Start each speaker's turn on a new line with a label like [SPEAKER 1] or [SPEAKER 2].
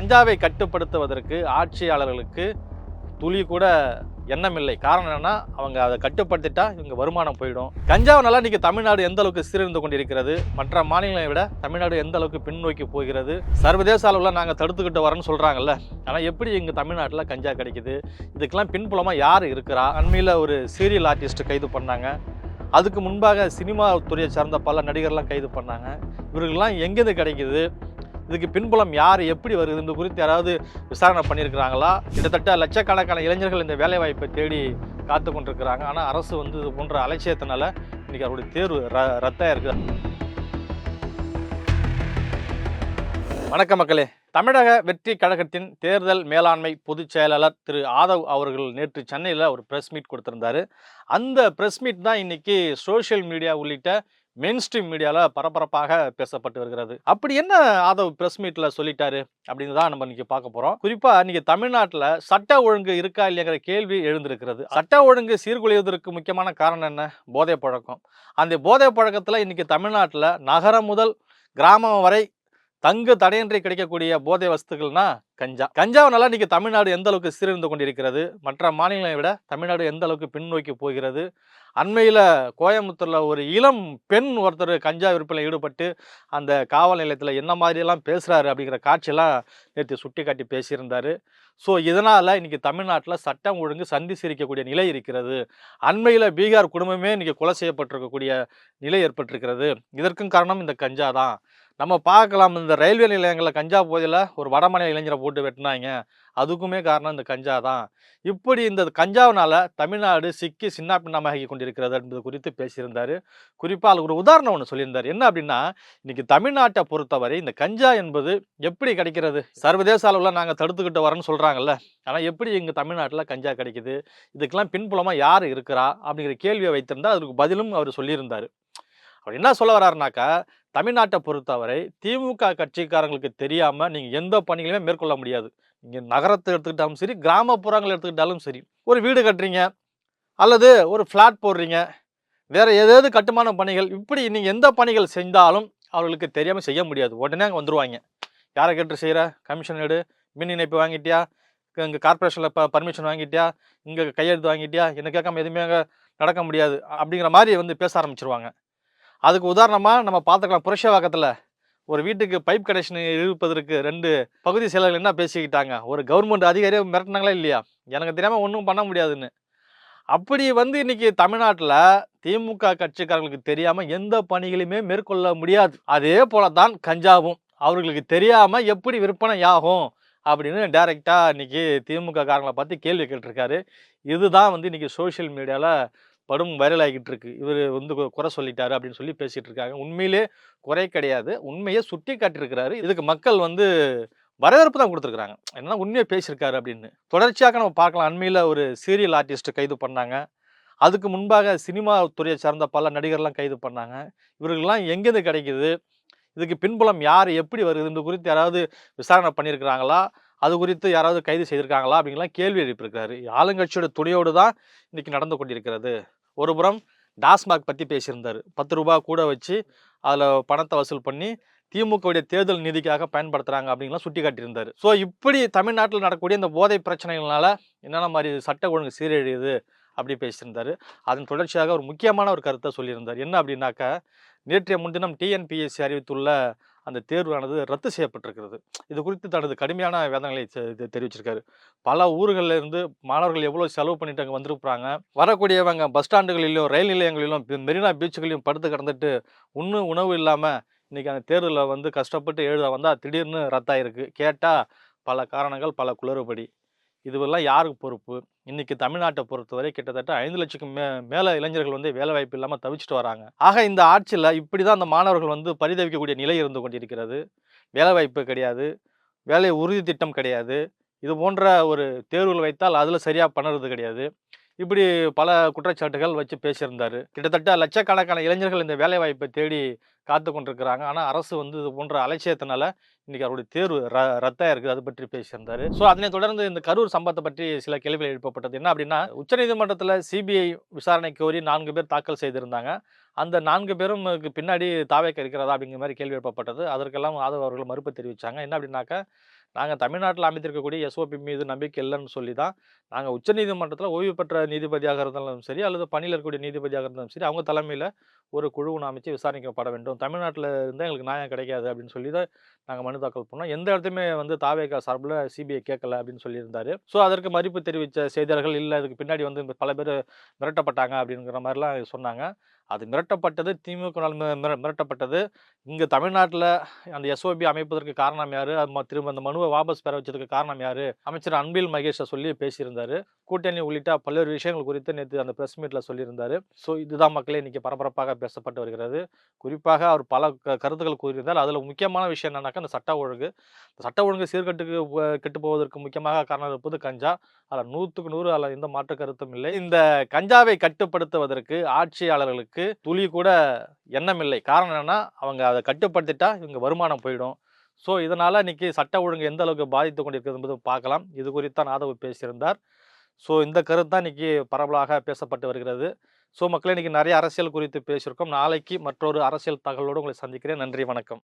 [SPEAKER 1] கஞ்சாவை கட்டுப்படுத்துவதற்கு ஆட்சியாளர்களுக்கு துளி கூட எண்ணமில்லை. காரணம் என்னென்னா அவங்க அதை கட்டுப்படுத்திட்டா இவங்க வருமானம் போயிடும். கஞ்சாவனால இன்றைக்கி தமிழ்நாடு எந்த அளவுக்கு சீரழிந்து கொண்டிருக்கிறது? மற்ற மாநிலங்களை விட தமிழ்நாடு எந்த அளவுக்கு பின்னோக்கி போகிறது? சர்வதேச அளவில் நாங்கள் தடுத்துக்கிட்டு வரேன்னு சொல்கிறாங்கல்ல ஆனால் எப்படி இங்கே தமிழ்நாட்டில் கஞ்சா கிடைக்குது? இதுக்கெல்லாம் பின்புலமாக யார் இருக்கிறா? அண்மையில் ஒரு சீரியல் ஆர்டிஸ்ட் கைது பண்ணாங்க. அதுக்கு முன்பாக சினிமா துறையை சார்ந்த பல நடிகர்லாம் கைது பண்ணாங்க. இவர்கள்லாம் எங்கேருந்து கிடைக்குது? இதுக்கு பின்புலம் யார் எப்படி வருது இந்த குறித்து யாராவது விசாரணை பண்ணியிருக்கிறாங்களா? கிட்டத்தட்ட லட்சக்கணக்கான இளைஞர்கள் இந்த வேலைவாய்ப்பை தேடி காத்து கொண்டிருக்கிறாங்க. ஆனால் அரசு வந்து இது போன்ற அலட்சியத்தினால இன்றைக்கி அவருடைய தேர்வு ர ரத்தாக இருக்குது வணக்கம் மக்களே. தமிழக வெற்றி கழகத்தின் தேர்தல் மேலாண்மை பொதுச் செயலாளர் திரு ஆதவ் அவர்கள் நேற்று சென்னையில் ஒரு ப்ரெஸ் மீட் கொடுத்துருந்தாரு. அந்த ப்ரெஸ் மீட் தான் இன்றைக்கி சோஷியல் மீடியா உள்ளிட்ட மெயின் ஸ்ட்ரீம் மீடியாவில் பரபரப்பாக பேசப்பட்டு வருகிறது. அப்படி என்ன ஆதவ் ப்ரெஸ் மீட்டில் சொல்லிட்டாரு அப்படின்னு தான் நம்ம இன்னைக்கு பார்க்க போகிறோம் குறிப்பாக இன்னைக்கு தமிழ்நாட்டில் சட்ட ஒழுங்கு இருக்கா இல்லைங்கிற கேள்வி எழுந்திருக்கிறது. சட்ட ஒழுங்கு சீர்குலைவதற்கு முக்கியமான காரணம் என்ன? போதை பழக்கம். அந்த போதை பழக்கத்தில் இன்னைக்கு தமிழ்நாட்டில் நகரம் முதல் கிராமம் வரை தங்கு தடையின்றி கிடைக்கக்கூடிய போதை வஸ்துக்கள்னா கஞ்சா. கஞ்சாவனால இன்னைக்கு தமிழ்நாடு எந்த அளவுக்கு சீரழிந்து கொண்டிருக்கிறது? மற்ற மாநிலங்களை விட தமிழ்நாடு எந்த அளவுக்கு பின்னோக்கி போகிறது? அண்மையில் கோயம்புத்தூரில் ஒரு இளம் பெண் ஒருத்தர் கஞ்சா விற்பனையில் ஈடுபட்டு அந்த காவல் நிலையத்தில் என்ன மாதிரியெல்லாம் பேசுகிறாரு அப்படிங்கிற காட்சியெல்லாம் நேற்று சுட்டி காட்டி பேசியிருந்தார். ஸோ இதனால் இன்றைக்கி தமிழ்நாட்டில் சட்டம் ஒழுங்கு சந்தி சிரிக்கக்கூடிய நிலை இருக்கிறது. அண்மையில் பீகார் குடும்பமே இன்றைக்கி கொலை செய்யப்பட்டிருக்கக்கூடிய நிலை ஏற்பட்டிருக்கிறது. இதற்கும் காரணம் இந்த கஞ்சா தான். நம்ம பார்க்கலாம். இந்த ரயில்வே நிலையங்களில் கஞ்சா போதையில் ஒரு வடமாநில இளைஞரை போட்டு வெட்டினாங்க. அதுக்குமே காரணம் இந்த கஞ்சா தான். இப்படி இந்த கஞ்சாவினால் தமிழ்நாடு சிக்கி சின்ன பின்னமாகி கொண்டிருக்கிறது என்பது குறித்து பேசியிருந்தார். குறிப்பாக அதுக்கு ஒரு உதாரணம் ஒன்று சொல்லியிருந்தார். என்ன அப்படின்னா இன்றைக்கி தமிழ்நாட்டை பொறுத்தவரை இந்த கஞ்சா என்பது எப்படி கிடைக்கிறது? சர்வதேச அளவில் நாங்கள் தடுத்துக்கிட்டு வரோன்னு சொல்கிறாங்கல்ல ஆனால் எப்படி இங்கே தமிழ்நாட்டில் கஞ்சா கிடைக்குது? இதுக்கெல்லாம் பின்புலமாக யார் இருக்கிறா? அப்படிங்கிற கேள்வியை வைத்திருந்தா அதுக்கு பதிலும் அவர் சொல்லியிருந்தார். அவர் என்ன சொல்ல வர்றாருனாக்கா தமிழ்நாட்டை பொறுத்தவரை திமுக கட்சிக்காரங்களுக்கு தெரியாமல் நீங்கள் எந்த பணிகளையுமே மேற்கொள்ள முடியாது. நீங்கள் நகரத்தை எடுத்துக்கிட்டாலும் சரி கிராமப்புறங்கள் எடுத்துக்கிட்டாலும் சரி. ஒரு வீடு கட்டுறீங்க அல்லது ஒரு ஃப்ளாட் போடுறீங்க வேறு ஏதாவது கட்டுமான பணிகள் இப்படி நீங்கள் எந்த பணிகள் செஞ்சாலும் அவர்களுக்கு தெரியாமல் செய்ய முடியாது. உடனே அங்கே வந்துடுவாங்க யாரை கேட்டு செய்கிற கமிஷன் எடு. மின் இணைப்பு வாங்கிட்டியா? இங்கே கார்பரேஷனில் ப பர்மிஷன் வாங்கிட்டியா? இங்கே கையெழுத்து வாங்கிட்டியா? என்ன கேட்காம எதுவுமே அங்கே நடக்க முடியாது. அப்படிங்கிற மாதிரி வந்து பேச ஆரம்பிச்சிருவாங்க. அதுக்கு உதாரணமாக நம்ம பார்த்துக்கலாம். புரட்சவாக்கத்தில் ஒரு வீட்டுக்கு பைப் கனெக்ஷன் இழுப்பதற்கு ரெண்டு பகுதி செயலர்கள் என்ன பேசிக்கிட்டாங்க? ஒரு கவர்மெண்ட் அதிகாரியே மிரட்டினாங்களா இல்லையா? எனக்கு தெரியாமல் ஒன்றும் பண்ண முடியாதுன்னு. அப்படி வந்து இன்றைக்கி தமிழ்நாட்டில் திமுக கட்சிக்காரங்களுக்கு தெரியாமல் எந்த பணிகளையுமே மேற்கொள்ள முடியாது. அதே போல தான் கஞ்சாவும். அவர்களுக்கு தெரியாமல் எப்படி விற்பனை ஆகும் அப்படின்னு டைரெக்டாக இன்றைக்கி திமுக காரங்களை பற்றி கேள்வி கேட்டிருக்காரு. இதுதான் வந்து இன்றைக்கி சோஷியல் மீடியாவில் படும் வைரல் ஆகிட்டு இருக்கு இவர் வந்து குறை சொல்லிட்டாரு அப்படின்னு சொல்லி பேசிட்டு இருக்காங்க உண்மையிலே குறை கிடையாது. உண்மையை சுட்டி காட்டியிருக்கிறாரு. இதுக்கு மக்கள் வந்து வரவேற்பு தான் கொடுத்துருக்காங்க என்னன்னா உண்மையை பேசியிருக்காரு அப்படின்னு. தொடர்ச்சியாக நம்ம பார்க்கலாம். அண்மையில் ஒரு சீரியல் ஆர்டிஸ்ட்டு கைது பண்ணாங்க. அதுக்கு முன்பாக சினிமா துறையை சார்ந்த பல நடிகர்லாம் கைது பண்ணாங்க. இவர்கள்லாம் எங்கேருந்து கிடைக்குது? இதுக்கு பின்புலம் யார்? எப்படி வருது? குறித்து யாராவது விசாரணை பண்ணியிருக்கிறாங்களா? அது குறித்து யாராவது கைது செய்திருக்காங்களா? அப்படிங்கலாம் கேள்வி எழுப்பியிருக்கிறாரு. ஆளுங்கட்சியோட துணையோடு தான் இன்றைக்கி நடந்து கொண்டிருக்கிறது. ஒருபுறம் டாஸ்மாக் பற்றி பேசியிருந்தார். பத்து ரூபா கூட வச்சு அதில் பணத்தை வசூல் பண்ணி திமுகவுடைய தேர்தல் நிதிக்காக பயன்படுத்துகிறாங்க அப்படிங்கலாம் சுட்டி காட்டியிருந்தார் ஸோ இப்படி தமிழ்நாட்டில் நடக்கக்கூடிய இந்த போதை பிரச்சனைகள்னால என்னென்ன மாதிரி சட்ட ஒழுங்கு சீரழியுது அப்படி பேசியிருந்தார். அதன் தொடர்ச்சியாக ஒரு முக்கியமான ஒரு கருத்தை சொல்லியிருந்தார். என்ன அப்படின்னாக்கா நேற்றைய முன்தினம் டிஎன்பிஎஸ்சி அறிவித்துள்ள அந்த தேர்வானது ரத்து செய்யப்பட்டிருக்கிறது. இது குறித்து தனது கடுமையான வேதனைகளை தெ- தெ- தெரிவிச்சிருக்காரு. பல ஊர்களில் இருந்து மாணவர்கள் எவ்வளோ செலவு பண்ணிட்டு அங்கே வந்திருக்கிறாங்க. வரக்கூடியவங்க பஸ் ஸ்டாண்டுகளிலும் ரயில் நிலையங்களிலும் மெரினா பீச்சுகளிலும் படுத்து கிடந்துட்டு இன்னும் உணவு இல்லாமல் இன்றைக்கி அந்த தேர்தலில் வந்து கஷ்டப்பட்டு எழுத வந்தால் திடீர்னு ரத்தாயிருக்கு. கேட்டால் பல காரணங்கள் பல குளறுபடி. இதுவெல்லாம் யாருக்கு பொறுப்பு? இன்னைக்கு தமிழ்நாட்டை பொறுத்தவரை கிட்டத்தட்ட ஐந்து லட்சத்துக்கு மே மேலே இளைஞர்கள் வந்து வேலைவாய்ப்பு இல்லாமல் தவிச்சிட்டு வராங்க. ஆக இந்த ஆட்சியில் இப்படி தான் அந்த மாணவர்கள் வந்து பரிதவிக்கக்கூடிய நிலை இருந்து கொண்டிருக்கிறது. வேலைவாய்ப்பு கிடையாது. வேலை உறுதி திட்டம் கிடையாது. இது போன்ற ஒரு தேர்வுகள் வைத்தால் அதில் சரியாக பண்ணுறது கிடையாது. இப்படி பல குற்றச்சாட்டுகள் வச்சு பேசியிருந்தார். கிட்டத்தட்ட லட்சக்கணக்கான இளைஞர்கள் இந்த வேலைவாய்ப்பை தேடி காத்து கொண்டிருக்கிறாங்க. ஆனால் அரசு வந்து இது போன்ற அலட்சியத்தினால இன்னைக்கு அவருடைய தேர்வு ர ரத்தாக இருக்குது அது பற்றி பேசியிருந்தார். ஸோ அதனை தொடர்ந்து இந்த கரூர் சம்பவத்தை பற்றி சில கேள்விகள் எழுப்பப்பட்டது. என்ன அப்படின்னா உச்சநீதிமன்றத்தில் சிபிஐ விசாரணை கோரி நான்கு பேர் தாக்கல் செய்திருந்தாங்க. அந்த நான்கு பேரும் பின்னாடி தாவேக்க இருக்கிறதா அப்படிங்கிற மாதிரி கேள்வி எழுப்பப்பட்டது. அதற்கெல்லாம் ஆதவ அவர்கள் மறுப்பு தெரிவித்தாங்க என்ன அப்படின்னாக்கா நாங்கள் தமிழ்நாட்டில் அமைத்திருக்கக்கூடிய எஸ்ஓபி மீது நம்பிக்கை இல்லைன்னு சொல்லி தான் நாங்கள் உச்சநீதிமன்றத்தில் ஓய்வு பெற்ற நீதிபதியாக இருந்தாலும் சரி அல்லது பணியில் இருக்கக்கூடிய நீதிபதியாக இருந்தாலும் சரி அவங்க தலைமையில் ஒரு குழுவை அமைச்சு விசாரிக்கப்பட வேண்டும். தமிழ்நாட்டில் இருந்தால் எங்களுக்கு நியாயம் கிடைக்காது அப்படின்னு சொல்லி தான் நாங்கள் மனு தாக்கல் பண்ணோம். எந்த இடத்துலையுமே வந்து தாவேகா சார்பில் சிபிஐ கேட்கல அப்படின்னு சொல்லியிருந்தார். ஸோ அதற்கு மதிப்பு தெரிவித்த செய்தியாளர்கள் இல்லை அதுக்கு பின்னாடி வந்து பல பேர் மிரட்டப்பட்டாங்க அப்படிங்கிற மாதிரிலாம் சொன்னாங்க. அது மிரட்டப்பட்டது திமுக மிர- மிரட்டப்பட்டது. இங்கே தமிழ்நாட்டில் அந்த எஸ்ஓபி அமைப்பதற்கு காரணம் யார்? அது திரும்ப அந்த மனுவை வாபஸ் பெற வச்சதுக்கு காரணம் யார்? அமைச்சர் அன்பில் மகேஷை சொல்லி பேசியிருந்தார். கூட்டணி உள்ளிட்ட பல்வேறு விஷயங்கள் குறித்து நேற்று அந்த ப்ரெஸ் மீட்டில் சொல்லியிருந்தார். ஸோ இதுதான் மக்களே இன்றைக்கி பரபரப்பாக பேசப்பட்டு வருகிறது. குறிப்பாக அவர் பல கருத்துக்கள் கூறியிருந்தால் அதில் முக்கியமான விஷயம் என்னன்னாக்கா அந்த சட்ட ஒழுங்கு. சட்ட ஒழுங்கு சீர்கட்டுக்கு கெட்டு போவதற்கு முக்கியமாக காரணம் இருப்பது கஞ்சா. அதில் நூற்றுக்கு நூறு அதில் எந்த மாற்று கருத்தும் இல்லை. இந்த கஞ்சாவை கட்டுப்படுத்துவதற்கு ஆட்சியாளர்களுக்கு துளி கூட எண்ணம் இல்லை. காரணம் என்னென்னா அவங்க அதை கட்டுப்படுத்திட்டா இவங்க வருமானம் போயிடும். ஸோ இதனால் இன்னைக்கு சட்ட ஒழுங்கு எந்த அளவுக்கு பாதித்து கொண்டிருக்கிறது என்பது பார்க்கலாம். இது குறித்தான் ஆதவ் பேசியிருந்தார். ஸோ இந்த கருத்து தான் இன்றைக்கி பரவலாக பேசப்பட்டு வருகிறது. ஸோ மக்களே இன்றைக்கி நிறைய அரசியல் குறித்து பேசியிருக்கோம். நாளைக்கு மற்றொரு அரசியல் தகவலோடு உங்களை சந்திக்கிறேன். நன்றி வணக்கம்.